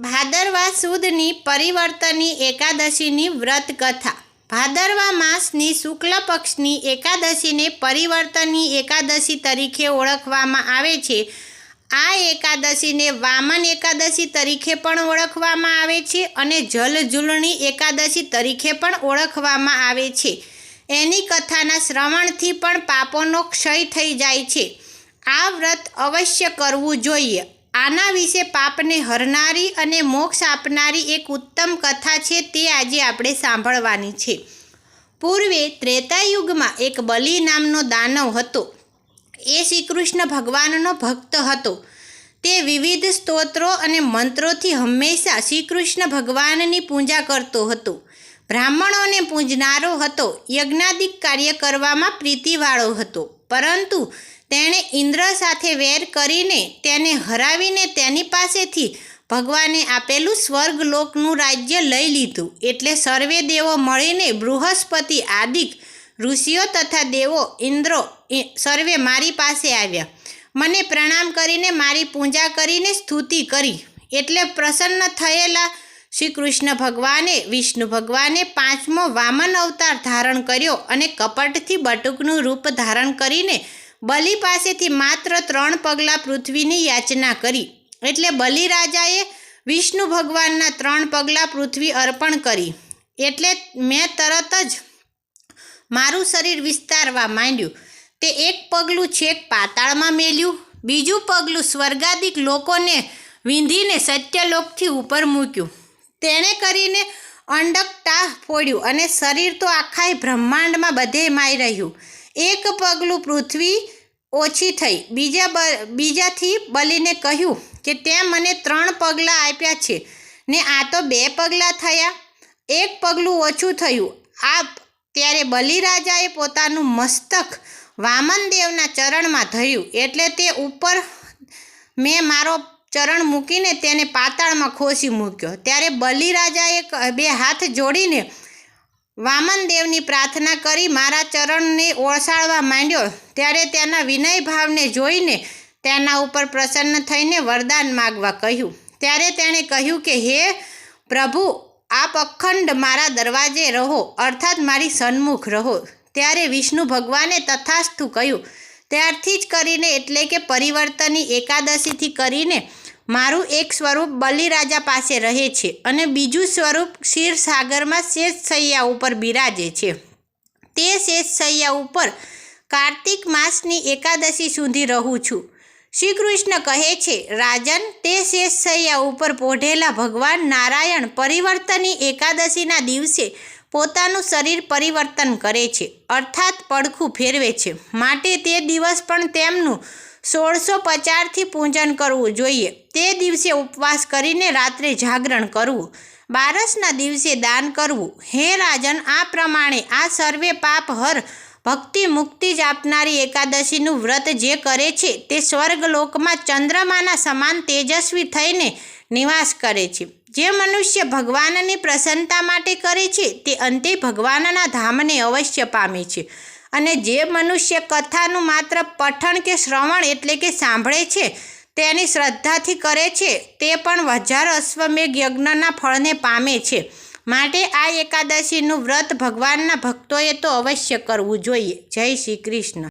ભાદરવા સુદની પરિવર્તની એકાદશીની વ્રત કથા ભાદરવા માસની શુક્લ પક્ષની એકાદશીને પરિવર્તની એકાદશી તરીકે ઓળખવામાં આવે છે. આ એકાદશીને વામન એકાદશી તરીકે પણ ઓળખવામાં આવે છે અને જલઝૂલણી એકાદશી તરીકે પણ ઓળખવામાં આવે છે. એની કથાના શ્રવણથી પણ પાપોનો ક્ષય થઈ જાય છે. આ વ્રત અવશ્ય કરવું જોઈએ. આના વિશે પાપને હરનારી અને મોક્ષ આપનારી એક ઉત્તમ કથા છે તે આજે આપણે સાંભળવાની છે. પૂર્વે ત્રેતાયુગમાં એક બલિ નામનો દાનવ હતો. એ શ્રી કૃષ્ણ ભગવાનનો ભક્ત હતો. તે વિવિધ સ્તોત્રો અને મંત્રોથી હંમેશા શ્રીકૃષ્ણ ભગવાનની પૂજા કરતો હતો. બ્રાહ્મણોને પૂજનારો હતો. યજ્ઞાદિક કાર્ય કરવામાં પ્રીતિવાળો હતો. પરંતુ તેણે ઇન્દ્ર સાથે વેર કરીને તેને હરાવીને તેની પાસેથી ભગવાને આપેલું સ્વર્ગલોકનું રાજ્ય લઈ લીધું. એટલે સર્વે દેવો મળીને બૃહસ્પતિ, આદિક, ઋષિઓ તથા દેવો ઇન્દ્રો સર્વે મારી પાસે આવ્યા. મને પ્રણામ કરીને મારી પૂજા કરીને સ્તુતિ કરી. એટલે પ્રસન્ન થયેલા શ્રી કૃષ્ણ ભગવાને, વિષ્ણુ ભગવાને પાંચમો વામન અવતાર ધારણ કર્યો અને કપટથી બટુકનું રૂપ ધારણ કરીને બલિ પાસેથી માત્ર ત્રણ પગલાં પૃથ્વીની યાચના કરી. એટલે બલિરાજાએ વિષ્ણુ ભગવાનના ત્રણ પગલાં પૃથ્વી અર્પણ કરી. એટલે મેં તરત જ મારું શરીર વિસ્તારવા માંડ્યું. તે એક પગલું છેક પાતાળમાં મેલ્યું, બીજું પગલું સ્વર્ગાદિક લોકોને વીંધીને સત્યલોકથી ઉપર મૂક્યું. તેણે કરીને અંડકટા ફોડ્યું અને શરીર તો આખાય બ્રહ્માંડમાં બધે માઈ રહ્યું. એક પગલું પૃથ્વી ઓછી થઈ. બીજા બીજાથી બલીને કહ્યું કે તે મને ત્રણ પગલાં આપ્યા છે. ને આ તો બે પગલાં થયા. એક પગલું ઓછું થયું. આ ત્યારે બલિરાજાએ પોતાનું મસ્તક વામનદેવના ચરણમાં ધર્યું. એટલે તે ઉપર મેં મારો ચરણ મૂકીને તેને પાતાળમાં ખોસી મૂક્યો. ત્યારે બલિરાજાએ બે હાથ જોડીને વામનદેવની પ્રાર્થના કરી મારા ચરણને ઓળસાળવા માંડ્યો. ત્યારે તેના વિનય ભાવને જોઈને તેના ઉપર પ્રસન્ન થઈને વરદાન માગવા કહ્યું. ત્યારે તેણે કહ્યું કે, હે પ્રભુ, આપ અખંડ મારા દરવાજે રહો, અર્થાત મારી સન્મુખ રહો. ત્યારે વિષ્ણુ ભગવાને તથાસ્તુ કહ્યું. ત્યારથી જ કરીને એટલે કે પરિવર્તનની એકાદશીથી કરીને મારું એક સ્વરૂપ બલિરાજા પાસે રહે છે અને બીજું સ્વરૂપ ક્ષીરસાગરમાં શેષસૈયા ઉપર બિરાજે છે. તે શેષસૈયા ઉપર કાર્તિક માસની એકાદશી સુધી રહું છું. શ્રી કૃષ્ણ કહે છે, રાજન, તે શેષ સૈયા ઉપર પોઢેલા ભગવાન નારાયણ પરિવર્તનની એકાદશીના દિવસે પોતાનું શરીર પરિવર્તન કરે છે, અર્થાત પડખું ફેરવે છે. માટે તે દિવસ પણ તેમનું સોળસો પચારથી પૂજન કરવું જોઈએ. તે દિવસે ઉપવાસ કરીને રાત્રે જાગરણ કરવું. બારસના દિવસે દાન કરવું. હે રાજન, આ પ્રમાણે આ સર્વે પાપ હર ભક્તિ મુક્તિ જ આપનારી એકાદશીનું વ્રત જે કરે છે તે સ્વર્ગલોકમાં ચંદ્રમાના સમાન તેજસ્વી થઈને નિવાસ કરે છે. જે મનુષ્ય ભગવાનની પ્રસન્નતા માટે કરે છે તે અંતે ભગવાનના ધામને અવશ્ય પામે છે. અને જે મનુષ્ય કથાનું માત્ર પઠણ કે શ્રવણ એટલે કે સાંભળે છે, તેની શ્રદ્ધાથી કરે છે, તે પણ હજાર અશ્વમેઘ યજ્ઞના ફળને પામે છે. માટે આ એકાદશીનું વ્રત ભગવાનના ભક્તોએ તો અવશ્ય કરવું જોઈએ. જય શ્રી કૃષ્ણ.